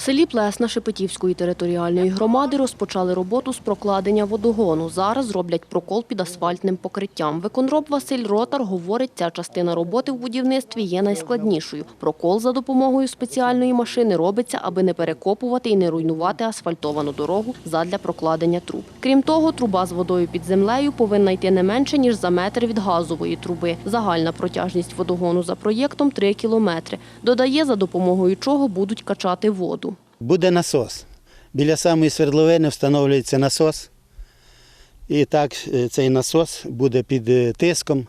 В селі Плесна Шепетівської територіальної громади розпочали роботу з прокладення водогону. Зараз роблять прокол під асфальтним покриттям. Виконроб Василь Ротар говорить, ця частина роботи в будівництві є найскладнішою. Прокол за допомогою спеціальної машини робиться, аби не перекопувати і не руйнувати асфальтовану дорогу задля прокладення труб. Крім того, труба з водою під землею повинна йти не менше, ніж за метр від газової труби. Загальна протяжність водогону за проєктом 3 кілометри. Додає, за допомогою чого будуть качати воду. Буде насос. Біля самої свердловини встановлюється насос. І так е, цей насос буде під е, тиском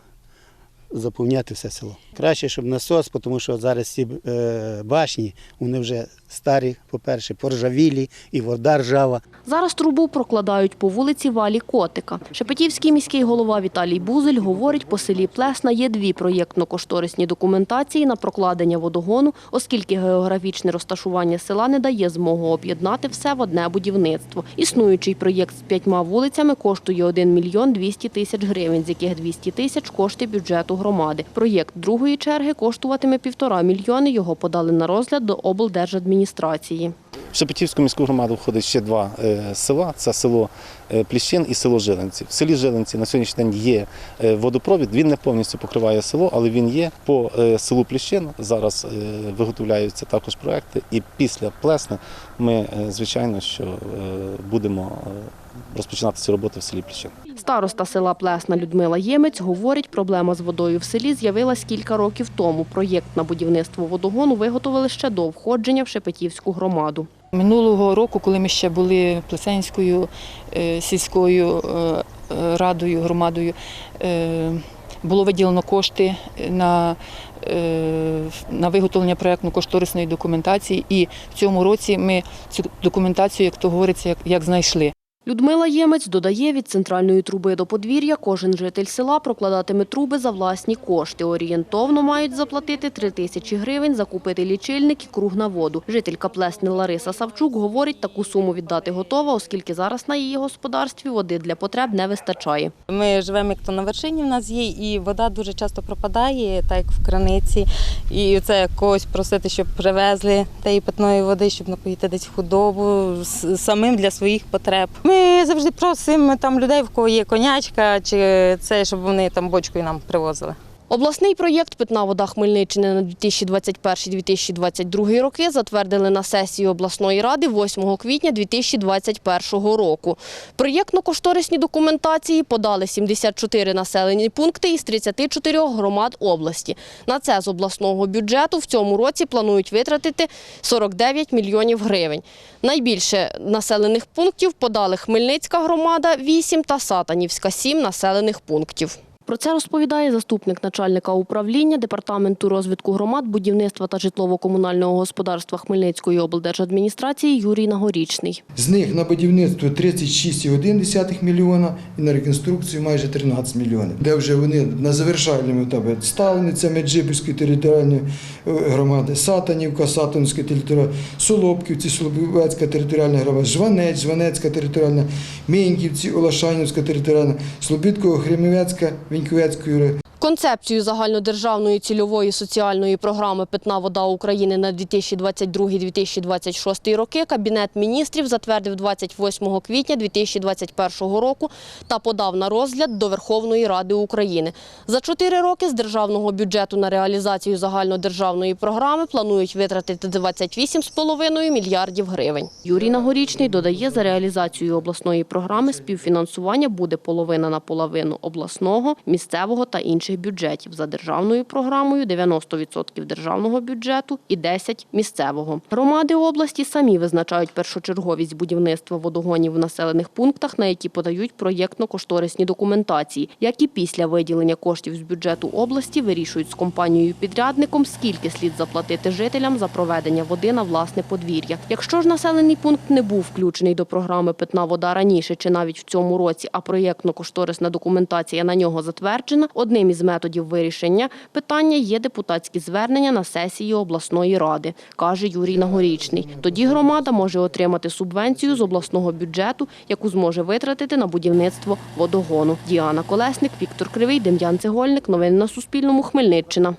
заповняти все село. Краще, щоб насос, тому що зараз ці е, башні, вони вже старі, по-перше, поржавілі і вода ржава. Зараз трубу прокладають по вулиці Валі Котика. Шепетівський міський голова Віталій Бузель говорить, по селі Плесна є дві проєктно-кошторисні документації на прокладення водогону, оскільки географічне розташування села не дає змогу об'єднати все в одне будівництво. Існуючий проєкт з п'ятьма вулицями коштує 1 мільйон 200 тисяч гривень, з яких 200 тисяч кошти бюджету громади. Проєкт другої черги коштуватиме півтора мільйони. Його подали на розгляд до облдержадміністрації. В Шепетівську міську громаду входить ще два е, села: це село е, Пліщин і село Жилинці. В селі Жилинці на сьогоднішній день є е, водопровід. Він не повністю покриває село, але він є по селу Пліщин. Зараз виготовляються також проекти. І після Плесни ми, звичайно, що будемо розпочинати ці роботи в селі Пліщин. Староста села Плесна Людмила Ємець говорить, проблема з водою в селі з'явилась кілька років тому. Проєкт на будівництво водогону виготовили ще до входження в Шепетівську громаду. Минулого року, коли ми ще були Плесенською е, сільською е, е, радою, громадою, було виділено кошти на, на виготовлення проєктно-кошторисної документації, і в цьому році ми цю документацію, як то говориться, як, як знайшли. Людмила Ємець додає, від центральної труби до подвір'я кожен житель села прокладатиме труби за власні кошти. Орієнтовно мають заплатити 3 тисячі гривень, закупити лічильник і круг на воду. Жителька Плесни Лариса Савчук говорить, таку суму віддати готова, оскільки зараз на її господарстві води для потреб не вистачає. Ми живемо як то на вершині в нас є, і вода дуже часто пропадає, так як в краниці. І це когось просити, щоб привезли тієї питної води, щоб напоїти десь худобу самим для своїх потреб. Ми завжди просимо там людей, в кого є конячка, чи це, щоб вони там бочкою нам привозили. Обласний проєкт Питна вода Хмельниччини на 2021-2022 роки затвердили на сесії обласної ради 8 квітня 2021 року. Проєктно-кошторисні документації подали 74 населені пункти із 34 громад області. На це з обласного бюджету в цьому році планують витратити 49 мільйонів гривень. Найбільше населених пунктів подали Хмельницька громада 8 та Сатанівська 7 населених пунктів. Про це розповідає заступник начальника управління Департаменту розвитку громад, будівництва та житлово-комунального господарства Хмельницької облдержадміністрації Юрій Нагорічний. З них на будівництво 36,1 мільйона і на реконструкцію майже 13 мільйонів, де вже вони на завершальному етапі ставлені, це Меджибірської територіальної е, громади, Сатанівка, Сатанівська територіальна, Солопківці, Солобівецька територіальна громада, Жванець, Жванецька територіальна, Міньківці, Олашанівська територіальна, Слобідко, Хремівецька, vem que o Ed Cura. Концепцію загальнодержавної цільової соціальної програми Питна вода України на 2022-2026 роки Кабінет міністрів затвердив 28 квітня 2021 року та подав на розгляд до Верховної Ради України. За чотири роки з державного бюджету на реалізацію загальнодержавної програми планують витратити 28,5 мільярдів гривень. Юрій Нагорічний додає, за реалізацію обласної програми співфінансування буде половина на половину обласного, місцевого та інших бюджетів. За державною програмою 90% державного бюджету і 10% місцевого. Громади області самі визначають першочерговість будівництва водогонів в населених пунктах, на які подають проєктно-кошторисні документації, як і після виділення коштів з бюджету області вирішують з компанією-підрядником, скільки слід заплатити жителям за проведення води на власне подвір'я. Якщо ж населений пункт не був включений до програми Питна вода раніше чи навіть в цьому році, а проєктно-кошторисна документація на нього затверджена, одним методів вирішення питання є депутатські звернення на сесії обласної ради, каже Юрій Нагорічний. Тоді громада може отримати субвенцію з обласного бюджету, яку зможе витратити на будівництво водогону. Діана Колесник, Віктор Кривий, Дем'ян Цегольник. Новини на Суспільному. Хмельниччина.